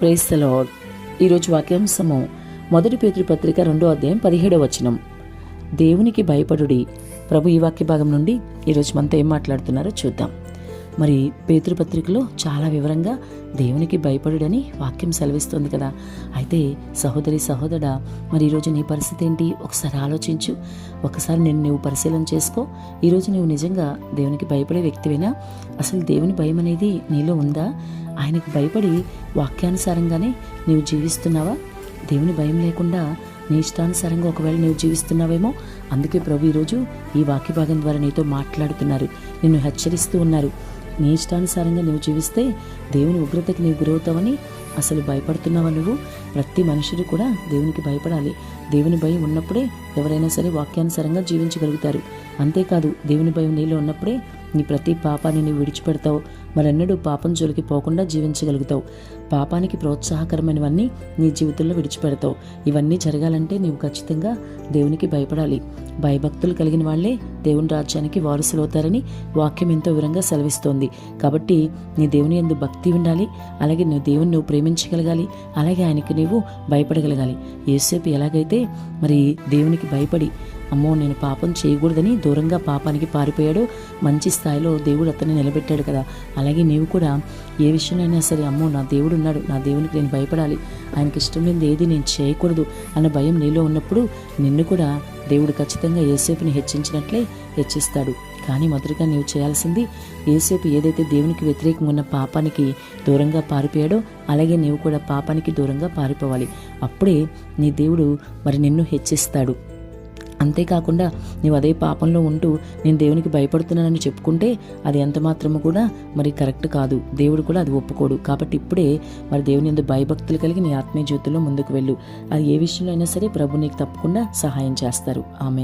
ప్రేస్తలో ఈరోజు వాక్యాంశము మొదటి పేతృపత్రిక రెండో అధ్యాయం పదిహేడవ వచనం. దేవునికి భయపడుడి. ప్రభు ఈ వాక్య భాగం నుండి ఈరోజు మనతో ఏం మాట్లాడుతున్నారో చూద్దాం. మరి పేతృపత్రికలో చాలా వివరంగా దేవునికి భయపడుడని వాక్యం సెలవిస్తుంది కదా. అయితే సహోదరి సహోదరా మరి ఈరోజు నీ పరిస్థితి ఏంటి? ఒకసారి ఆలోచించు. ఒకసారి నేను నువ్వు పరిశీలన చేసుకో. ఈరోజు నువ్వు నిజంగా దేవునికి భయపడే వ్యక్తివేనా? అసలు దేవుని భయం అనేది నీలో ఉందా? ఆయనకు భయపడి వాక్యానుసారంగానే నీవు జీవిస్తున్నావా? దేవుని భయం లేకుండా నీ ఇష్టానుసారంగా ఒకవేళ నీవు జీవిస్తున్నావేమో? అందుకే ప్రభు ఈరోజు ఈ వాక్య భాగం ద్వారా నీతో మాట్లాడుతున్నారు. నిన్ను హెచ్చరిస్తూ ఉన్నారు. నీ ఇష్టానుసారంగా నువ్వు జీవిస్తే దేవుని ఉగ్రతకి నీవు గురవుతావని అసలు భయపడుతున్నావా నువ్వు? ప్రతి మనుషుడు కూడా దేవునికి భయపడాలి. దేవుని భయం ఉన్నప్పుడే ఎవరైనా సరే వాక్యానుసారంగా జీవించగలుగుతారు. అంతేకాదు దేవుని భయం నీలో ఉన్నప్పుడే నీ ప్రతి పాపాన్ని నీవు విడిచిపెడతావు. మరెన్నడూ పాపం జోలికి పోకుండా జీవించగలుగుతావు. పాపానికి ప్రోత్సాహకరమైనవన్నీ నీ జీవితంలో విడిచిపెడతావు. ఇవన్నీ జరగాలంటే నీవు ఖచ్చితంగా దేవునికి భయపడాలి. భయభక్తులు కలిగిన వాళ్ళే దేవుని రాజ్యానికి వారసులవుతారని వాక్యం ఎంతో వివరంగా సెలవిస్తోంది. కాబట్టి నీ దేవుని ఎందు భక్తి ఉండాలి అలాగే నువ్వు దేవుని నువ్వు ప్రేమించగలగాలి అలాగే ఆయనకి నీవు భయపడగలగాలి. ఏసేపు ఎలాగైతే మరి దేవునికి భయపడి అమ్మో నేను పాపం చేయకూడదని దూరంగా పాపానికి పారిపోయాడో. మంచి స్థాయిలో దేవుడు అతన్ని నిలబెట్టాడు కదా. అలాగే నీవు కూడా ఏ విషయంలోనైనా సరే అమ్మో నా దేవుడు ఉన్నాడు నా దేవునికి నేను భయపడాలి. ఆయనకి ఇష్టం లేనిది ఏది నేను చేయకూడదు అన్న భయం నీలో ఉన్నప్పుడు నిన్ను కూడా దేవుడు ఖచ్చితంగా ఏసేపుని హెచ్చించినట్లే హెచ్చిస్తాడు. కానీ మొదటిగా నీవు చేయాల్సింది ఏసేపు ఏదైతే దేవునికి వ్యతిరేకంగా ఉన్న పాపానికి దూరంగా పారిపోయాడో అలాగే నీవు కూడా పాపానికి దూరంగా పారిపోవాలి. అప్పుడే నీ దేవుడు మరి నిన్ను హెచ్చిస్తాడు. అంతేకాకుండా నీవు అదే పాపంలో ఉంటూ నేను దేవునికి భయపడుతున్నానని చెప్పుకుంటే అది ఎంత మాత్రము కూడా మరి కరెక్ట్ కాదు. దేవుడు కూడా అది ఒప్పుకోడు. కాబట్టి ఇప్పుడే మరి దేవుని ఎందు భయభక్తులు కలిగి నీ ఆత్మీయ జీవితంలో ముందుకు వెళ్ళు. అది ఏ విషయంలో అయినా సరే ప్రభు నీకు తప్పకుండా సహాయం చేస్తారు. ఆమెన్.